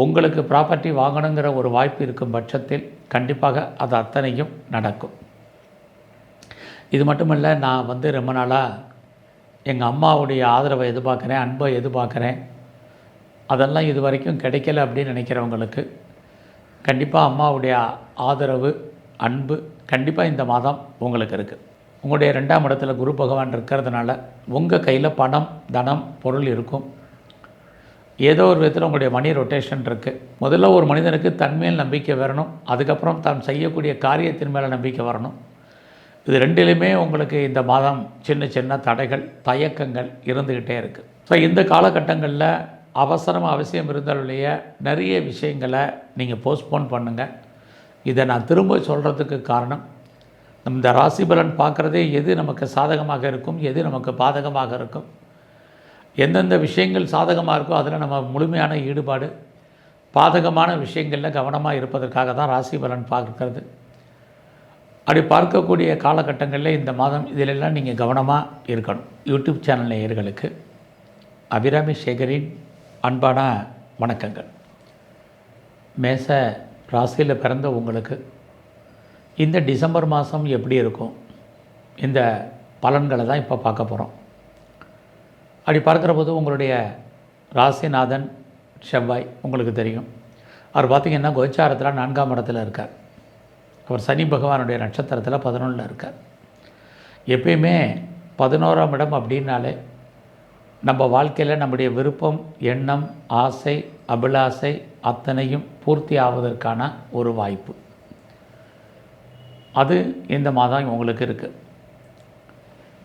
உங்களுக்கு ப்ராப்பர்ட்டி வாங்கணுங்கிற ஒரு வாய்ப்பு இருக்கும் பட்சத்தில் கண்டிப்பாக அது அத்தனையும் நடக்கும். இது மட்டுமல்ல நான் வந்து ரொம்ப நாளாக எங்கள் அம்மாவுடைய ஆதரவை எதிர்பார்க்குறேன் அன்பை எதிர்பார்க்குறேன். அதெல்லாம் இது வரைக்கும் கிடைக்கல அப்படின்னு நினைக்கிறவங்களுக்கு கண்டிப்பாக அம்மாவுடைய ஆதரவு அன்பு கண்டிப்பாக இந்த மாதம் உங்களுக்கு இருக்குது உங்களுடைய ரெண்டாம் இடத்துல குரு பகவான் இருக்கிறதுனால உங்கள் கையில் பணம் தனம் பொருள் இருக்கும். ஏதோ ஒரு விதத்தில் உங்களுடைய மணி ரொட்டேஷன் இருக்குது முதல்ல ஒரு மனிதனுக்கு தன்மேல் நம்பிக்கை வரணும். அதுக்கப்புறம் தான் செய்யக்கூடிய காரியத்தின் மேலே நம்பிக்கை வரணும். இது ரெண்டிலுமே உங்களுக்கு இந்த மாதம் சின்ன சின்ன தடைகள் தயக்கங்கள் இருந்துக்கிட்டே இருக்குது ஸோ இந்த காலகட்டங்களில் அவசரம் அவசியம் இருந்தாலுடைய நிறைய விஷயங்களை நீங்கள் போஸ்ட்போன் பண்ணுங்கள் இதை நான் திரும்ப சொல்கிறதுக்கு காரணம் இந்த ராசி பலன் பார்க்குறதே எது நமக்கு சாதகமாக இருக்கும் எது நமக்கு பாதகமாக இருக்கும். எந்தெந்த விஷயங்கள் சாதகமாக இருக்கோ அதில் நம்ம முழுமையான ஈடுபாடு பாதகமான விஷயங்களில் கவனமாக இருப்பதற்காக தான் ராசி பலன் பார்க்கறது. அப்படி பார்க்கக்கூடிய காலகட்டங்களில் இந்த மாதம் இதிலெல்லாம் நீங்கள் கவனமாக இருக்கணும். யூடியூப் சேனல் நேயர்களுக்கு அபிராமி சேகரின் அன்பான வணக்கங்கள். மேச ராசியில் பிறந்த உங்களுக்கு இந்த டிசம்பர் மாதம் எப்படி இருக்கும்? இந்த பலன்களை தான் இப்போ பார்க்க போகிறோம் அப்படி பார்க்குற போது உங்களுடைய ராசிநாதன் செவ்வாய் உங்களுக்கு தெரியும். அவர் பார்த்திங்கன்னா கோச்சாரத்தில் நான்காம் இடத்துல இருக்கார். அவர் சனி பகவானுடைய நட்சத்திரத்தில் பதினொன்றில் இருக்கார். எப்பயுமே பதினோராம் இடம் அப்படின்னாலே நம்ம வாழ்க்கையில் நம்முடைய விருப்பம் எண்ணம் ஆசை அபிலாசை அத்தனையும் பூர்த்தி ஆவதற்கான ஒரு வாய்ப்பு. அது இந்த மாதம் உங்களுக்கு இருக்குது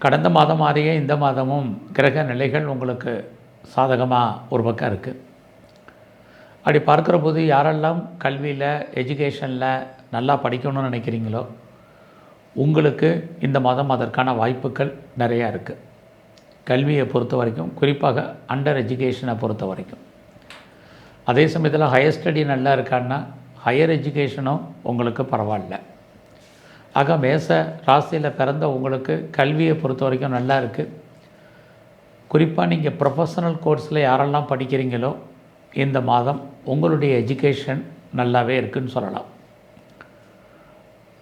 கடந்த மாதம் மாதிரியே இந்த மாதமும் கிரக நிலைகள் உங்களுக்கு சாதகமாக ஒரு பக்கம் இருக்குது அப்படி பார்க்குற போது யாரெல்லாம் கல்வியில் எஜுகேஷனில் நல்லா படிக்கணும்னு நினைக்கிறீங்களோ உங்களுக்கு இந்த மாதம் அதற்கான வாய்ப்புகள் நிறையா இருக்குது கல்வியை பொறுத்த வரைக்கும் குறிப்பாக அண்டர் எஜுகேஷனை பொறுத்த வரைக்கும். அதே சமயத்தில் ஹையர் ஸ்டடி நல்லா இருக்கான்னா ஹையர் எஜுகேஷனும் உங்களுக்கு பரவாயில்ல. ஆக மேச ராசியில் பிறந்த உங்களுக்கு கல்வியை பொறுத்த வரைக்கும் நல்லா இருக்குது குறிப்பாக நீங்கள் ப்ரொஃபஷனல் கோர்ஸில் யாரெல்லாம் படிக்கிறீங்களோ இந்த மாதம் உங்களுடைய எஜுகேஷன் நல்லாவே இருக்குன்னு சொல்லலாம்.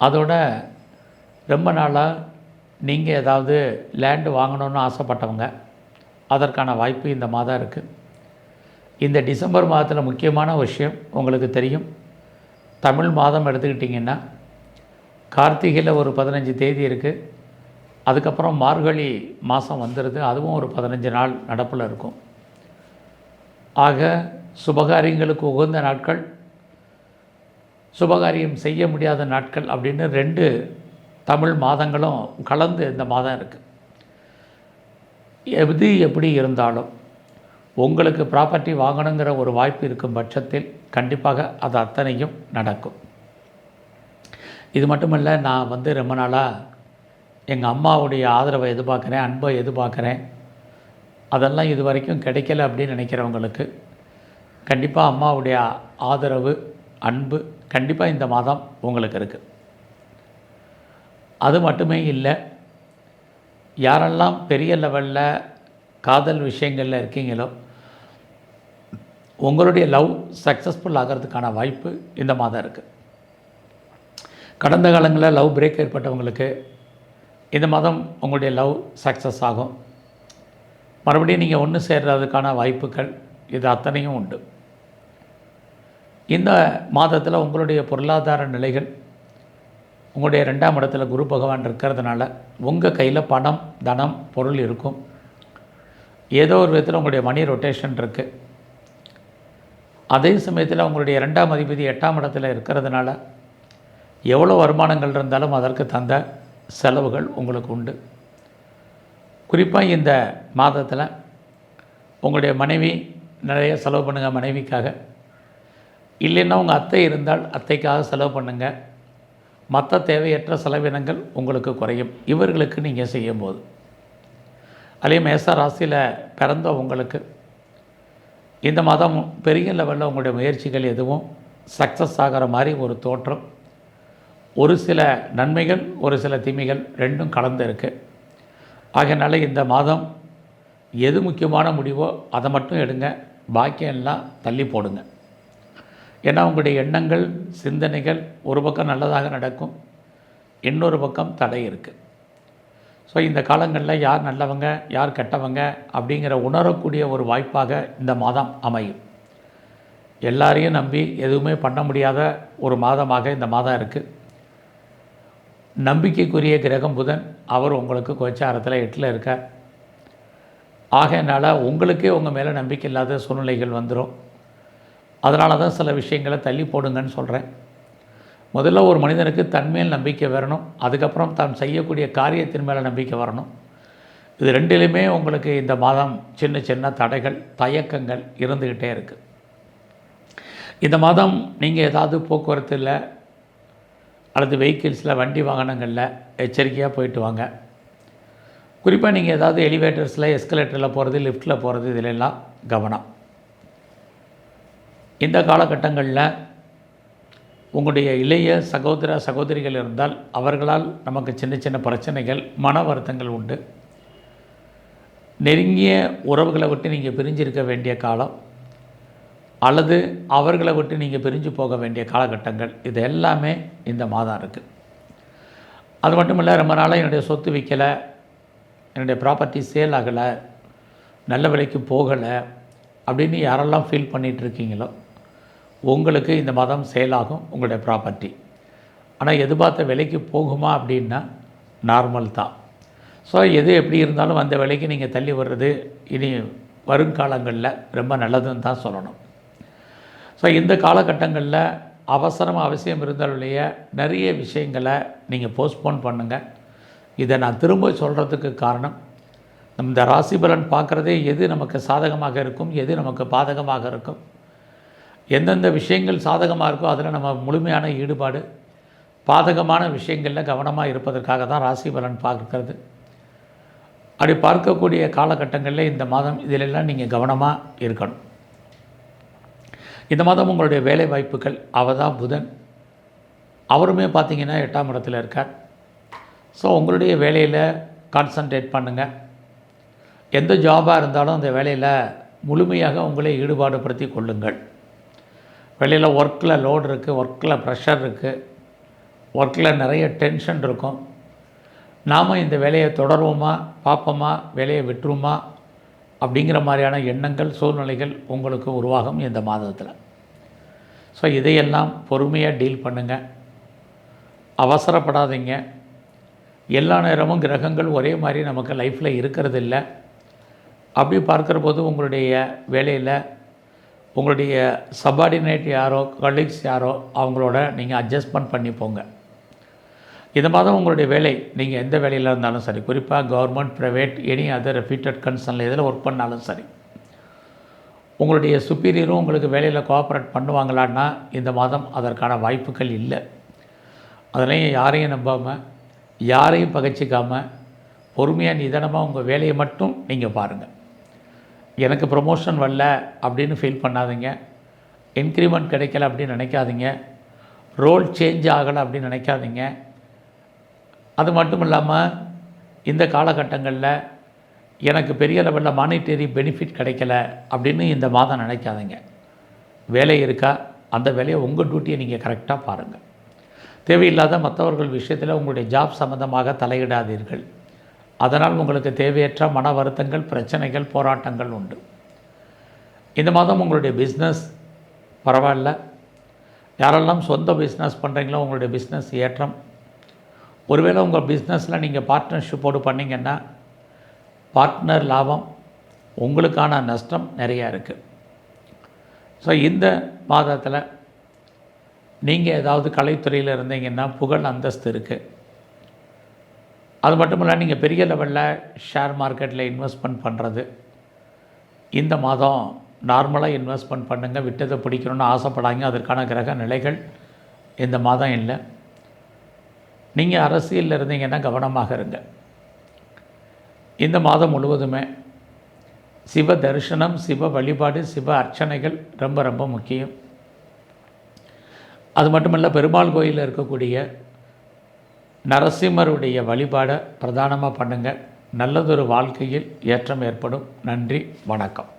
அதோட ரொம்ப நாளாக நீங்கள் ஏதாவது லேண்டு வாங்கணும்னு ஆசைப்பட்டவங்க அதற்கான வாய்ப்பு இந்த மாதம் இருக்குது இந்த டிசம்பர் மாதத்தில் முக்கியமான விஷயம் உங்களுக்கு தெரியும். தமிழ் மாதம் எடுத்துக்கிட்டிங்கன்னா கார்த்திகையில் ஒரு பதினஞ்சு தேதி இருக்குது அதுக்கப்புறம் மார்கழி மாதம் வந்துடுது அதுவும் ஒரு பதினஞ்சு நாள் நடப்பில் இருக்கும். ஆக சுபகாரியங்களுக்கு உகந்த நாட்கள் சுபகாரியம் செய்ய முடியாத நாட்கள் அப்படின்னு ரெண்டு தமிழ் மாதங்களும் கலந்து இந்த மாதம் இருக்குது எது எப்படி இருந்தாலும் உங்களுக்கு ப்ராப்பர்ட்டி வாங்கணுங்கிற ஒரு வாய்ப்பு இருக்கும் பட்சத்தில் கண்டிப்பாக அது அத்தனையும் நடக்கும். இது மட்டுமல்ல நான் வந்து ரொம்ப நாளாக எங்கள் அம்மாவுடைய ஆதரவை எதிர்பார்க்குறேன் அன்பை எதிர்பார்க்குறேன். அதெல்லாம் இது வரைக்கும் கிடைக்கல அப்படின்னு நினைக்கிறவங்களுக்கு கண்டிப்பாக அம்மாவுடைய ஆதரவு அன்பு கண்டிப்பாக இந்த மாதம் உங்களுக்கு இருக்குது அது மட்டுமே இல்லை யாரெல்லாம் பெரிய லெவலில் காதல் விஷயங்களில் இருக்கீங்களோ உங்களுடைய லவ் சக்ஸஸ்ஃபுல் ஆகிறதுக்கான வாய்ப்பு இந்த மாதம் இருக்குது கடந்த காலங்களில் லவ் பிரேக் ஏற்பட்டவங்களுக்கு இந்த மாதம் உங்களுடைய லவ் சக்ஸஸ் ஆகும். மறுபடியும் நீங்கள் ஒன்று சேர்றதுக்கான வாய்ப்புகள் இது அத்தனையும் உண்டு. இந்த மாதத்தில் உங்களுடைய பொருளாதார நிலைகள் உங்களுடைய ரெண்டாம் இடத்துல குரு பகவான் இருக்கிறதுனால உங்கள் கையில் பணம் தனம் பொருள் இருக்கும். ஏதோ ஒரு விதத்தில் உங்களுடைய மணி ரொட்டேஷன் இருக்குது அதே சமயத்தில் உங்களுடைய ரெண்டாம் அதிபதி எட்டாம் இடத்துல இருக்கிறதுனால எவ்வளோ வருமானங்கள் இருந்தாலும் அதற்கு தந்த செலவுகள் உங்களுக்கு உண்டு. குறிப்பாக இந்த மாதத்தில் உங்களுடைய மனைவி நிறைய செலவு பண்ணுங்கள் மனைவிக்காக. இல்லைன்னா உங்கள் அத்தை இருந்தால் அத்தைக்காக செலவு பண்ணுங்கள் மற்ற தேவையற்ற செலவினங்கள் உங்களுக்கு குறையும். இவர்களுக்கு நீங்கள் செய்யும்போது. அதே மேச ராசியில் பிறந்த உங்களுக்கு இந்த மாதம் பெரிய லெவலில் உங்களுடைய முயற்சிகள் எதுவும் சக்ஸஸ் ஆகிற மாதிரி ஒரு தோற்றம். ஒரு சில நன்மைகள் ஒரு சில தீமைகள் ரெண்டும் கலந்து இருக்குது ஆகையினால இந்த மாதம் எது முக்கியமான முடிவோ அதை மட்டும் எடுங்க. பாக்கியம் எல்லாம் தள்ளி போடுங்க. ஏன்னா உங்களுடைய எண்ணங்கள் சிந்தனைகள் ஒரு பக்கம் நல்லதாக நடக்கும் இன்னொரு பக்கம் தடை இருக்குது ஸோ இந்த காலங்களில் யார் நல்லவங்க யார் கெட்டவங்க அப்படிங்கிற உணரக்கூடிய ஒரு வாய்ப்பாக இந்த மாதம் அமையும். எல்லாரையும் நம்பி எதுவுமே பண்ண முடியாத ஒரு மாதமாக இந்த மாதம் இருக்குது நம்பிக்கைக்குரிய கிரகம் புதன் அவர் உங்களுக்கு கோச்சாரத்தில் எட்டில் இருக்கார். ஆகையினால் உங்களுக்கே உங்கள் மேலே நம்பிக்கை இல்லாத சூழ்நிலைகள் வந்துடும் அதனால தான் சில விஷயங்களை தள்ளி போடுங்கன்னு சொல்கிறேன் முதல்ல ஒரு மனிதனுக்கு தன்மேல் நம்பிக்கை வரணும். அதுக்கப்புறம் தான் செய்யக்கூடிய காரியத்தின் மேலே நம்பிக்கை வரணும். இது ரெண்டிலுமே உங்களுக்கு இந்த மாதம் சின்ன சின்ன தடைகள் தயக்கங்கள் இருந்துக்கிட்டே இருக்குது இந்த மாதம் நீங்கள் ஏதாவது போக்குவரத்தில் அல்லது வெஹிக்கிள்ஸில் வண்டி வாகனங்களில் எச்சரிக்கையாக போயிட்டு வாங்க. குறிப்பாக நீங்கள் ஏதாவது எலிவேட்டர்ஸில் எஸ்கலேட்டரில் போகிறது லிஃப்ட்டில் போகிறது இதிலெல்லாம் கவனம். இந்த காலகட்டங்களில் உங்களுடைய இளைய சகோதர சகோதரிகள் இருந்தால் அவர்களால் நமக்கு சின்ன சின்ன பிரச்சனைகள் மன வருத்தங்கள் உண்டு. நெருங்கிய உறவுகளை விட்டு நீங்கள் பிரிஞ்சிருக்க வேண்டிய காலம் அல்லது அவர்களை விட்டு நீங்கள் பிரிஞ்சு போக வேண்டிய காலகட்டங்கள் இது எல்லாமே இந்த மாதம் இருக்குது அது மட்டும் இல்லை ரொம்ப நாளாக என்னுடைய சொத்து விற்கலை என்னுடைய ப்ராப்பர்ட்டி சேல் ஆகலை நல்ல விலைக்கு போகலை அப்படின்னு யாரெல்லாம் ஃபீல் பண்ணிகிட்டு இருக்கீங்களோ உங்களுக்கு இந்த மாதம் சேல் ஆகும் உங்களுடைய ப்ராப்பர்ட்டி ஆனால் எதிர்பார்த்த விலைக்கு போகுமா அப்படின்னா நார்மல் தான். ஸோ எது எப்படி இருந்தாலும் அந்த விலைக்கு நீங்கள் தள்ளி வர்றது இனி வருங்காலங்களில் ரொம்ப நல்லதுன்னு தான் சொல்லணும். ஸோ இந்த காலகட்டங்களில் அவசரம் அவசியம் இருந்தாலுடைய நிறைய விஷயங்களை நீங்கள் போஸ்ட்போன் பண்ணுங்கள் இதை நான் திரும்ப சொல்கிறதுக்கு காரணம் இந்த ராசி பலன் பார்க்குறதே எது நமக்கு சாதகமாக இருக்கும் எது நமக்கு பாதகமாக இருக்கும். எந்தெந்த விஷயங்கள் சாதகமாக இருக்கோ அதில் நம்ம முழுமையான ஈடுபாடு பாதகமான விஷயங்களில் கவனமாக இருப்பதற்காக தான் ராசி பலன் பார்க்கறது. அப்படி பார்க்கக்கூடிய காலகட்டங்களில் இந்த மாதம் இதிலெல்லாம் நீங்கள் கவனமாக இருக்கணும். இந்த மாதம் உங்களுடைய வேலை வாய்ப்புகள் அவர் தான் புதன். அவருமே பார்த்தீங்கன்னா எட்டாம் இடத்துல இருக்கார். ஸோ உங்களுடைய வேலையில் கான்சன்ட்ரேட் பண்ணுங்கள் எந்த ஜாபாக இருந்தாலும் அந்த வேலையில் முழுமையாக உங்களை ஈடுபாடுபடுத்தி கொள்ளுங்கள். வெளியில் ஒர்க்கில் லோடு இருக்குது ஒர்க்கில் ப்ரெஷர் இருக்குது ஒர்க்கில் நிறைய டென்ஷன் இருக்கும். நாம் இந்த வேலையை தொடருவோமா பார்ப்போமா வேலையை விட்டுருமா அப்படிங்கிற மாதிரியான எண்ணங்கள் சூழ்நிலைகள் உங்களுக்கு உருவாகும் இந்த மாதத்தில். ஸோ இதையெல்லாம் பொறுமையாக டீல் பண்ணுங்கள் அவசரப்படாதீங்க. எல்லா நேரமும் கிரகங்கள் ஒரே மாதிரி நமக்கு லைஃப்பில் இருக்கிறது இல்லை அப்படி பார்க்குற போது உங்களுடைய வேலையில் உங்களுடைய சபார்டினேட் யாரோ கலீக்ஸ் யாரோ அவங்களோட நீங்கள் அட்ஜஸ்ட்மெண்ட் பண்ணி போங்க. இந்த மாதம் உங்களுடைய வேலை நீங்கள் எந்த வேலையில் இருந்தாலும் சரி குறிப்பாக government private any other reputed கன்சர்னில் எதில் ஒர்க் பண்ணாலும் சரி. உங்களுடைய சுப்பீரியரும் உங்களுக்கு வேலையில் கோஆப்ரேட் பண்ணுவாங்களான்னா இந்த மாதம் அதற்கான வாய்ப்புகள் இல்லை. அதனையும் யாரையும் நம்பாமல் யாரையும் பகைச்சிக்காமல் பொறுமையாக நிதானமாக உங்கள் வேலையை மட்டும் நீங்கள் பாருங்கள் எனக்கு ப்ரொமோஷன் வரல அப்படின்னு ஃபீல் பண்ணாதீங்க. இன்க்ரிமெண்ட் கிடைக்கல அப்படின்னு நினைக்காதீங்க. ரோல் சேஞ்ச் ஆகலை அப்படின்னு நினைக்காதீங்க. அது மட்டும் இல்லாமல் இந்த காலகட்டங்களில் எனக்கு பெரிய லெவலில் மானிட்டரி பெனிஃபிட் கிடைக்கல அப்படின்னு இந்த மாதம் நினைக்காதீங்க. வேலை இருக்கா? அந்த வேலையை உங்கள் டியூட்டியை நீங்கள் கரெக்டாக பாருங்கள் தேவையில்லாத மற்றவர்கள் விஷயத்தில் உங்களுடைய ஜாப் சம்மந்தமாக தலையிடாதீர்கள். அதனால் உங்களுக்கு தேவையற்ற மன வருத்தங்கள் பிரச்சனைகள் போராட்டங்கள் உண்டு. இந்த மாதம் உங்களுடைய பிஸ்னஸ் பரவாயில்ல. யாரெல்லாம் சொந்த பிஸ்னஸ் பண்ணுறீங்களோ உங்களுடைய பிஸ்னஸ் ஏற்றம். ஒருவேளை உங்கள் பிஸ்னஸில் நீங்கள் பார்ட்னர்ஷிப்போடு பண்ணிங்கன்னா பார்ட்னர் லாபம் உங்களுக்கான நஷ்டம் நிறையா இருக்குது ஸோ இந்த மாதத்தில் நீங்கள் ஏதாவது கலைத்துறையில் இருந்தீங்கன்னா புகழ் அந்தஸ்து இருக்குது அது மட்டும் இல்லை நீங்கள் பெரிய லெவலில் ஷேர் மார்க்கெட்டில் இன்வெஸ்ட்மெண்ட் பண்ணுறது இந்த மாதம் நார்மலாக இன்வெஸ்ட்மெண்ட் பண்ணுங்கள் விட்டதை பிடிக்கணும்னு ஆசைப்படாங்க அதற்கான கிரக நிலைகள் இந்த மாதம் இல்லை. நீங்கள் அரசியலில் இருந்தீங்கன்னா கவனமாக இருங்க. இந்த மாதம் முழுவதுமே சிவ தரிசனம் சிவ வழிபாடு சிவ அர்ச்சனைகள் ரொம்ப ரொம்ப முக்கியம். அது மட்டுமல்ல பெருமாள் கோயிலில் இருக்கக்கூடிய நரசிம்மருடைய வழிபாடை பிரதானமாக பண்ணுங்கள் நல்லதொரு வாழ்க்கையில் ஏற்றம் ஏற்படும். நன்றி வணக்கம்.